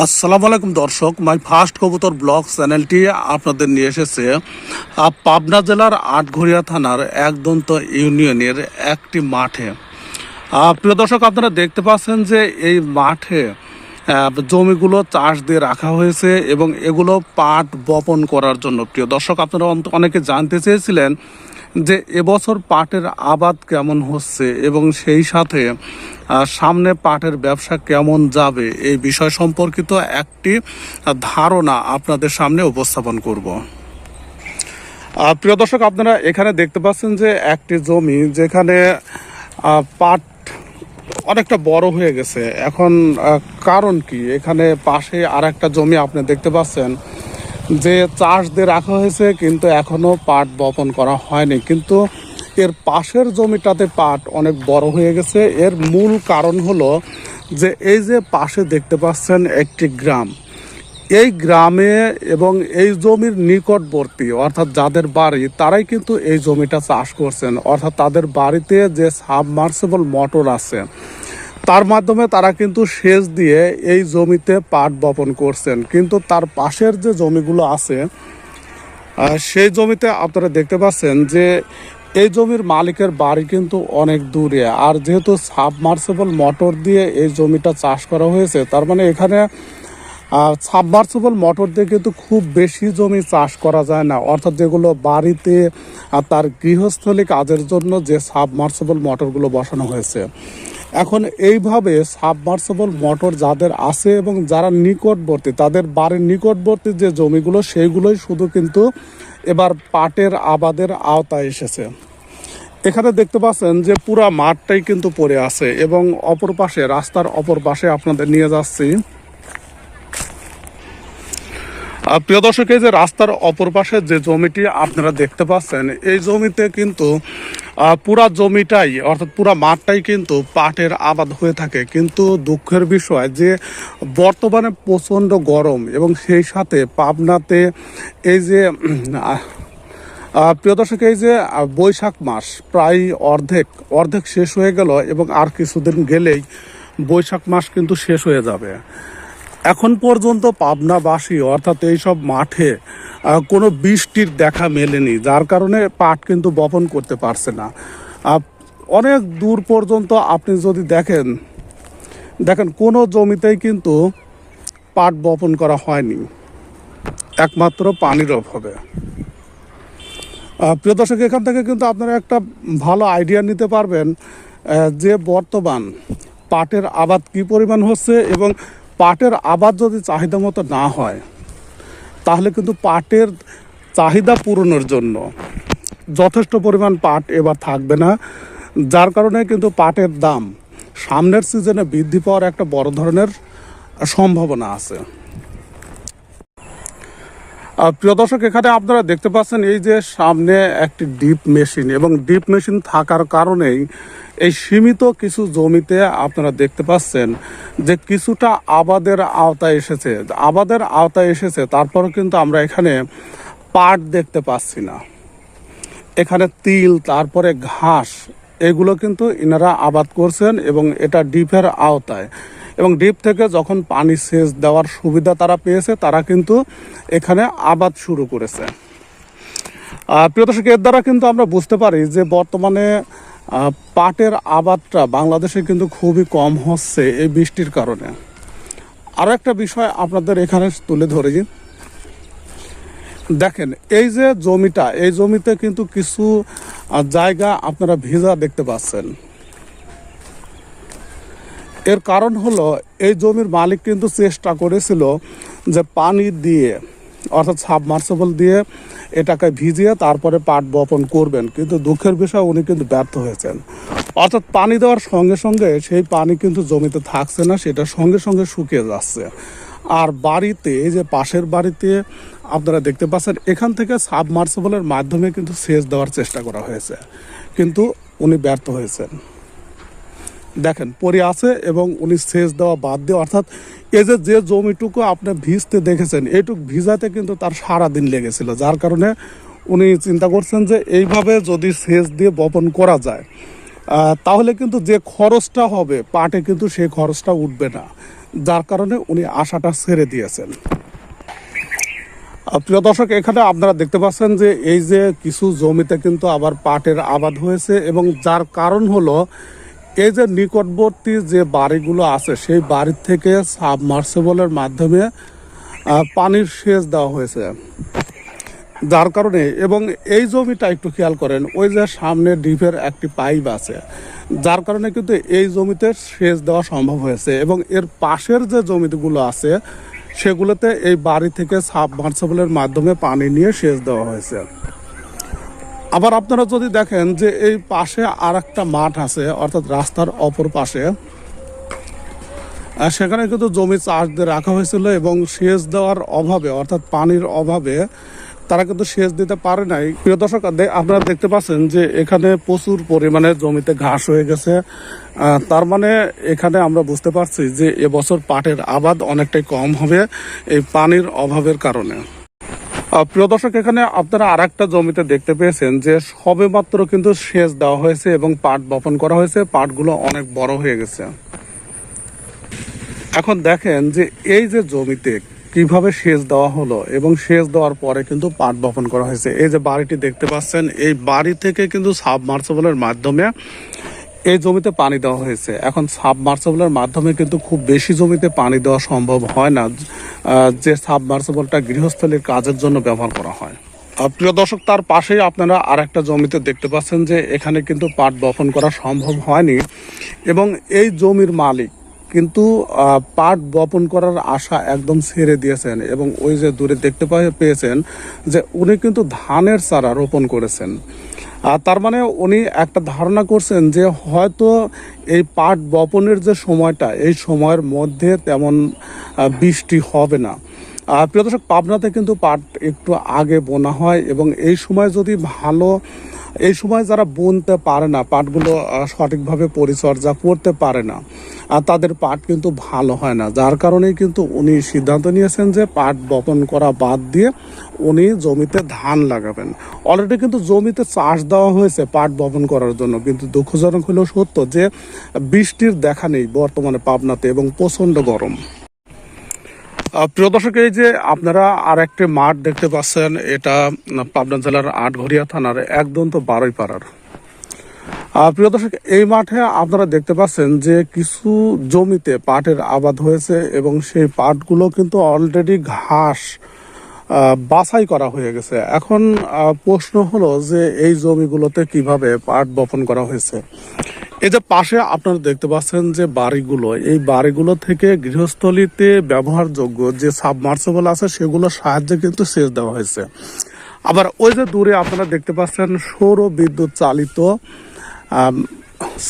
আসসালামু আলাইকুম দর্শক, মাই ফার্স্ট কবুতর ব্লগ চ্যানেলটি আপনাদের নিয়ে এসেছে। পাবনা জেলার আটঘরিয়া থানার একদন্ত ইউনিয়নের একটি মাঠে। প্রিয় দর্শক, আপনারা দেখতে পাচ্ছেন যে এই মাঠে জমিগুলো চাষ দিয়ে রাখা হয়েছে এবং এগুলো পাট বপন করার জন্য। প্রিয় দর্শক, আপনারা অনেকে জানতে চেয়েছিলেন যে এবছর পাটের আবাদ কেমন হচ্ছে এবং সেই সাথে সামনে পাটের ব্যবসা কেমন যাবে এই বিষয় সম্পর্কিত একটি ধারণা আপনাদের সামনে উপস্থাপন করব। প্রিয় দর্শক, আপনারা এখানে দেখতে পাচ্ছেন যে একটি জমি যেখানে পাট অনেকটা বড় হয়ে গেছে। এখন কারণ কি? এখানে পাশে আর একটা জমি আপনি দেখতে পাচ্ছেন। যে চাষ দিয়ে রাখা হয়েছে, কিন্তু এখনও পাট বপন করা হয়নি। কিন্তু এর পাশের জমিটাতে পাট অনেক বড় হয়ে গেছে। এর মূল কারণ হলো যে, এই যে পাশে দেখতে পাচ্ছেন একটি গ্রাম। এই গ্রামে এবং এই জমির নিকটবর্তী, অর্থাৎ যাদের বাড়ি, তারাই কিন্তু এই জমিটা চাষ করছেন। অর্থাৎ তাদের বাড়িতে যে সাবমার্সেবল মোটর আছে তার মাধ্যমে তারা কিন্তু সেচ দিয়ে এই জমিতে পাট বপন করছেন। কিন্তু তার পাশের যে জমিগুলো আছে সেই জমিতে আপনারা দেখতে পাচ্ছেন যে এই জমির মালিকের বাড়ি কিন্তু অনেক দূরে। আর যেহেতু সাবমার্সেবল মোটর দিয়ে এই জমিটা চাষ করা হয়েছে, তার মানে এখানে সাবমার্সেবল মোটর দিয়ে কিন্তু খুব বেশি জমি চাষ করা যায় না। অর্থাৎ যেগুলো বাড়িতে তার গৃহস্থলী কাজের জন্য যে সাবমার্সেবল মোটরগুলো বসানো হয়েছে। এখন এইভাবে সাবমার্সেবল মোটর যাদের আছে এবং যারা নিকটবর্তী, তাদের বাড়ির নিকটবর্তী যে জমিগুলো, সেইগুলোই শুধু কিন্তু এবার পাটের আবাদের আওতায় এসেছে। এখানে দেখতে পাচ্ছেন যে পুরা মাঠটাই কিন্তু পড়ে আছে এবং অপর পাশে, রাস্তার অপর পাশে আপনাদের নিয়ে যাচ্ছি। প্রিয় দর্শক, এই যে রাস্তার অপর পাশে যে জমিটি আপনারা দেখতে পাচ্ছেন, এই জমিতে কিন্তু পুরা জমিটাই, অর্থাৎ পুরা মাঠটাই কিন্তু পাটের আবাদ হয়ে থাকে। কিন্তু দুঃখের বিষয় যে, বর্তমানে প্রচণ্ড গরম এবং সেই সাথে পাবনাতে এই যে প্রিয় দর্শক, এই যে বৈশাখ মাস প্রায় অর্ধেক অর্ধেক শেষ হয়ে গেল এবং আর কিছুদিন গেলেই বৈশাখ মাস কিন্তু শেষ হয়ে যাবে। এখন পর্যন্ত পাবনাবাসী, অর্থাৎ এইসব মাঠে কোনো বৃষ্টির দেখা মেলেনি, যার কারণে পাট কিন্তু বপন করতে পারছে না। অনেক দূর পর্যন্ত আপনি যদি দেখেন দেখেন কোনো জমিতেই কিন্তু পাট বপন করা হয়নি, একমাত্র পানির অভাবে। প্রিয় দর্শক, এখান থেকে কিন্তু আপনারা একটা ভালো আইডিয়া নিতে পারবেন যে বর্তমান পাটের আবাদ কি পরিমাণ হচ্ছে এবং পাটের আবাদ যদি চাহিদা মতো না হয়, তাহলে কিন্তু পাটের চাহিদা পূরণের জন্য যথেষ্ট পরিমাণ পাট এবার থাকবে না, যার কারণে কিন্তু পাটের দাম সামনের সিজনে বৃদ্ধি পাওয়ার একটা বড় ধরনের সম্ভাবনা আছে। প্রিয় দর্শক, এখানে আপনারা দেখতে পাচ্ছেন এই যে সামনে একটি ডিপ মেশিন এবং ডিপ মেশিন থাকার কারণেই এই সীমিত কিছু জমিতে আপনারা দেখতে পাচ্ছেন যে কিছুটা আবাদের আওতায় এসেছে। আবাদের আওতায় এসেছে তারপরে কিন্তু আমরা এখানে পাট দেখতে পাচ্ছি না। এখানে তিল, তারপরে ঘাস, এগুলো কিন্তু ইনারা আবাদ করছেন এবং এটা ডিপের আওতায়। এবং ডিপ থেকে যখন পানি সেচ দেওয়ার সুবিধা তারা পেয়েছে, তারা কিন্তু এখানে আবাদ শুরু করেছে। প্রিয় দর্শক, এর দ্বারা কিন্তু আমরা বুঝতে পারি যে বর্তমানে পাটের আবাদটা বাংলাদেশে কিন্তু খুবই কম হচ্ছে এই বৃষ্টির কারণে। আরও একটা বিষয় আপনাদের এখানে তুলে ধরি দেখেন, এই যে জমিটা, এই জমিতে কিন্তু কিছু জায়গা আপনারা ভিজা দেখতে পাচ্ছেন। এর কারণ হলো, এই জমির মালিক কিন্তু চেষ্টা করেছিল যে পানি দিয়ে, অর্থাৎ সাবমার্সেবল দিয়ে এটাকে ভিজিয়ে তারপরে পাট বপন করবেন। কিন্তু দুঃখের বিষয়, উনি কিন্তু ব্যর্থ হয়েছেন। অর্থাৎ পানি দেওয়ার সঙ্গে সঙ্গে সেই পানি কিন্তু জমিতে থাকছে না, সেটা সঙ্গে সঙ্গে শুকিয়ে যাচ্ছে। আর বাড়িতে, এই যে পাশের বাড়িতে আপনারা দেখতে পাচ্ছেন, এখান থেকে সাবমার্সেবলের মাধ্যমে কিন্তু সেচ দেওয়ার চেষ্টা করা হয়েছে। কিন্তু উনি ব্যর্থ হয়েছেন। দেখেন পরে আছে এবং উনি সেচ দেওয়া বাদ দিয়ে, অর্থাৎ এই যে যে জমিটুকু আপনি ভিজতে দেখেছেন, এইটুক ভিজাতে কিন্তু তার সারা দিন লেগেছিল, যার কারণে উনি চিন্তা করছেন যে এইভাবে যদি সেচ দিয়ে বপন করা যায় তাহলে কিন্তু যে খরচটা হবে, পাটে কিন্তু সেই খরচটা উঠবে না, যার কারণে উনি আশাটা ছেড়ে দিয়েছেন। প্রিয় দর্শক, এখানে আপনারা দেখতে পাচ্ছেন যে এই যে কিছু জমিতে কিন্তু আবার পাটের আবাদ হয়েছে এবং যার কারণ হলো এই যে নিকটবর্তী যে বাড়িগুলো আছে, সেই বাড়ির থেকে সাবমার্সেবলের মাধ্যমে পানির সেচ দেওয়া হয়েছে। যার কারণে, এবং এই জমিটা একটু খেয়াল করেন, ওই যে সামনে ডিপের একটি পাইপ আছে, যার কারণে কিন্তু এই জমিতে সেচ দেওয়া সম্ভব হয়েছে, এবং এর পাশের যে জমিগুলো আছে, সেগুলোতে এই বাড়ি থেকে সাবমার্সেবলের মাধ্যমে পানি নিয়ে সেচ দেওয়া হয়েছে। আবার আপনারা যদি দেখেন যে এই পাশে আর একটা মাঠ আছে, অর্থাৎ রাস্তার অপর পাশে সেখানে কিন্তু জমি চাষ দিয়ে রাখা হয়েছিল এবং সেচ দেওয়ার অভাবে, অর্থাৎ পানির অভাবে তারা কিন্তু সেচ দিতে পারে নাই। প্রিয় দর্শক আপনারা দেখতে পাচ্ছেন যে এখানে প্রচুর পরিমাণে জমিতে ঘাস হয়ে গেছে। তার মানে এখানে আমরা বুঝতে পারছি যে এবছর পাটের আবাদ অনেকটাই কম হবে এই পানির অভাবের কারণে। প্রিয় দর্শক, এখানে আপনারা আর একটা জমিতে দেখতে পেয়েছেন যে সবে মাত্র কিন্তু সেচ দেওয়া হয়েছে এবং পাট বপন করা হয়েছে। পাটগুলো অনেক বড় হয়ে গেছে। এখন দেখেন যে এই যে জমিতে কীভাবে সেচ দেওয়া হলো এবং সেচ দেওয়ার পরে কিন্তু পাট বপন করা হয়েছে। এই যে বাড়িটি দেখতে পাচ্ছেন, এই বাড়ি থেকে কিন্তু সাবমার্সেবলের মাধ্যমে এই জমিতে পানি দেওয়া হয়েছে। এখন সাবমার্সেবলের মাধ্যমে কিন্তু খুব বেশি জমিতে পানি দেওয়া সম্ভব হয় না যে সাবমার্সেবলটা গৃহস্থলীর কাজের জন্য ব্যবহার করা হয়। প্রিয় দর্শক, তার পাশেই আপনারা আর একটা জমিতে দেখতে পাচ্ছেন যে এখানে কিন্তু পাট বপন করা সম্ভব হয়নি এবং এই জমির মালিক কিন্তু পাট বপন করার আশা একদম ছেড়ে দিয়েছেন এবং ওই যে দূরে দেখতে পেয়েছেন যে উনি কিন্তু ধানের চারা রোপণ করেছেন। আর তার মানে উনি একটা ধারণা করছেন যে হয়তো এই পাট বপনের যে সময়টা, এই সময়ের মধ্যে তেমন বৃষ্টি হবে না। আর প্রিয় দর্শক, পাবনাতে কিন্তু পাট একটু আগে বোনা হয় এবং এই সময় যদি ভালো এই সময় যারা বুনতে পারে না, পাটগুলো সঠিকভাবে পরিচর্যা করতে পারে না, আর তাদের পাট কিন্তু ভালো হয় না। যার কারণেই কিন্তু উনি সিদ্ধান্ত নিয়েছেন যে পাট বপন করা বাদ দিয়ে উনি জমিতে ধান লাগাবেন। অলরেডি কিন্তু জমিতে চাষ দেওয়া হয়েছে পাট বপন করার জন্য, কিন্তু দুঃখজনক হলেও সত্য যে বৃষ্টির দেখা নেই বর্তমানে পাবনাতে এবং প্রচণ্ড গরম। প্রিয় দর্শক, এই যে আপনারা আর একটি মাঠ দেখতে পাচ্ছেন, এটা পাবনা জেলার আটঘরিয়া থানার একদম তো বারোই পাড়ার প্রিয় দর্শক, এই মাঠে আপনারা দেখতে পাচ্ছেন যে কিছু জমিতে পাটের আবাদ হয়েছে এবং সেই পাটগুলো কিন্তু অলরেডি ঘাস বাছাই করা হয়ে গেছে। এখন প্রশ্ন হলো যে এই জমিগুলোতে কীভাবে পাট বপন করা হয়েছে? এই যে পাশে আপনারা দেখতে পাচ্ছেন যে বাড়িগুলো, এই বাড়িগুলো থেকে গৃহস্থলীতে ব্যবহারযোগ্য যে সাবমার্সেবল আছে, সেগুলোর সাহায্যে কিন্তু সেচ দেওয়া হয়েছে। আবার ওই যে দূরে আপনারা দেখতে পাচ্ছেন সৌর বিদ্যুৎ চালিত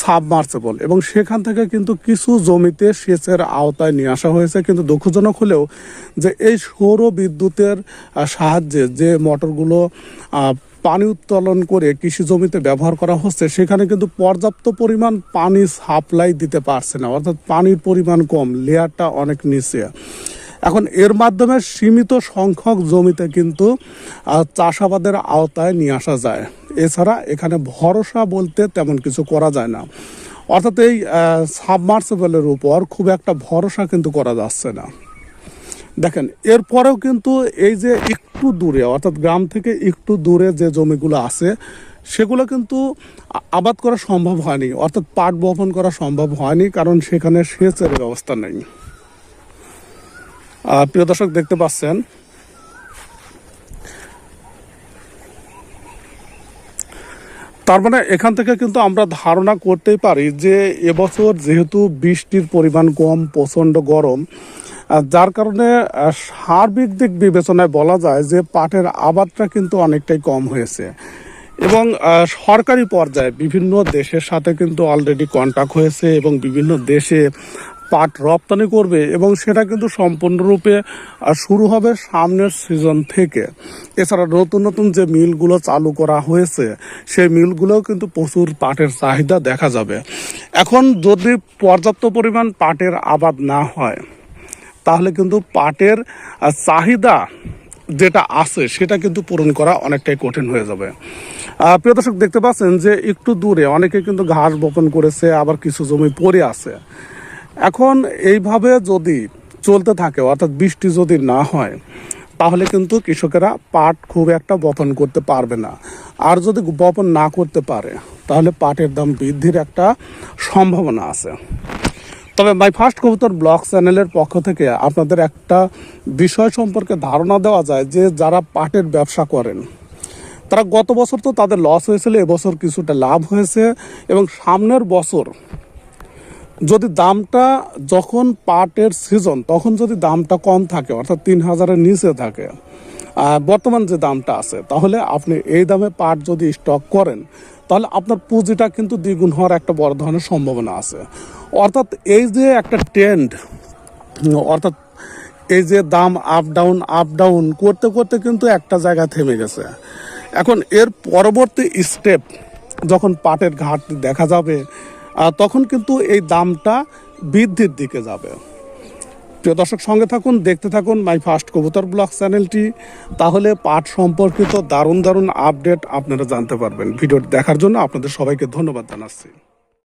সাবমার্সেবল এবং সেখান থেকে কিন্তু কিছু জমিতে সেচের আওতায় নিয়ে আসা হয়েছে। কিন্তু দুঃখজনক হলেও যে এই সৌর বিদ্যুতের সাহায্যে যে মোটরগুলো পানি উত্তোলন করে কৃষি জমিতে ব্যবহার করা হচ্ছে, সেখানে কিন্তু পর্যাপ্ত পরিমাণ পানি সাপ্লাই দিতে পারছে না। অর্থাৎ পানির পরিমাণ কম, লেয়ারটা অনেক নিচে। এখন এর মাধ্যমে সীমিত সংখ্যক জমিতে কিন্তু চাষাবাদের আওতায় নিয়ে আসা যায়। এছাড়া এখানে ভরসা বলতে তেমন কিছু করা যায় না। অর্থাৎ এই সাবমার্সেবলের উপর খুব একটা ভরসা কিন্তু করা যাচ্ছে না। দেখেন, এরপরেও কিন্তু এই যে একটু দূরে, অর্থাৎ গ্রাম থেকে একটু দূরে যে জমিগুলো আছে, সেগুলো কিন্তু আবাদ করা সম্ভব হয়নি, অর্থাৎ পাট বপন করা সম্ভব হয়নি, কারণ সেখানে সেচের ব্যবস্থা নেই। প্রিয় দর্শক দেখতে পাচ্ছেন, তার মানে এখান থেকে কিন্তু আমরা ধারণা করতেই পারি যে এবছর যেহেতু বৃষ্টির পরিমাণ কম, প্রচণ্ড গরম যার কারণে সার্বিক দিক বিবেচনায় বলা যায় যে পাটের আবাদটা কিন্তু অনেকটাই কম হয়েছে। এবং সরকারি পর্যায়ে বিভিন্ন দেশের সাথে কিন্তু অলরেডি কন্ট্যাক্ট হয়েছে এবং বিভিন্ন দেশে পাট রপ্তানি করবে এবং সেটা কিন্তু সম্পূর্ণরূপে শুরু হবে সামনের সিজন থেকে। এছাড়া নতুন নতুন যে মিলগুলো চালু করা হয়েছে, সেই মিলগুলোও কিন্তু প্রচুর পাটের চাহিদা দেখা যাবে। এখন যদি পর্যাপ্ত পরিমাণ পাটের আবাদ না হয় তাহলে কিন্তু পাটের চাহিদা যেটা আছে সেটা কিন্তু পূরণ করা অনেকটাই কঠিন হয়ে যাবে। প্রিয় দর্শক, দেখতে পাচ্ছেন যে একটু দূরে অনেকে কিন্তু ঘাস বপন করেছে, আবার কিছু জমি পড়ে আছে। এখন এইভাবে যদি চলতে থাকে, অর্থাৎ বৃষ্টি যদি না হয়, তাহলে কিন্তু কৃষকেরা পাট খুব একটা বপন করতে পারবে না। আর যদি বপন না করতে পারে, তাহলে পাটের দাম বৃদ্ধির একটা সম্ভাবনা আছে। তবে মাই ফার্স্ট কবুতর ব্লগ চ্যানেলের পক্ষ থেকে আপনাদের একটা বিষয় সম্পর্কে ধারণা দেওয়া যায় যে যারা পাটের ব্যবসা করেন, তারা গত বছর তো তাদের লস হয়েছিল, এবছর কিছুটা লাভ হয়েছে এবং সামনের বছর যদি দামটা যখন পাটের সিজন তখন যদি দামটা কম থাকে, অর্থাৎ তিন হাজারের নিচে থাকে বর্তমান যে দামটা আছে, তাহলে আপনি এই দামে পাট যদি স্টক করেন, তাহলে আপনার পুঁজিটা কিন্তু দ্বিগুণ হওয়ার একটা বড় ধরনের সম্ভাবনা আছে। অর্থাৎ এই যে একটা ট্রেন্ড অর্থাৎ এই যে দাম আপ ডাউন আপ ডাউন করতে করতে কিন্তু একটা জায়গা থেমে গেছে। এখন এর পরবর্তী স্টেপ যখন পাটের ঘাটতি দেখা যাবে তখন কিন্তু এই দামটা বৃদ্ধির দিকে যাবে। প্রিয় দর্শক, সঙ্গে থাকুন, দেখতে থাকুন মাই ফার্স্ট কবুতর ব্লগ চ্যানেলটি। তাহলে পাট সম্পর্কিত দারুণ দারুণ আপডেট আপনারা জানতে পারবেন। ভিডিওটি দেখার জন্য আপনাদের সবাইকে ধন্যবাদ জানাচ্ছি।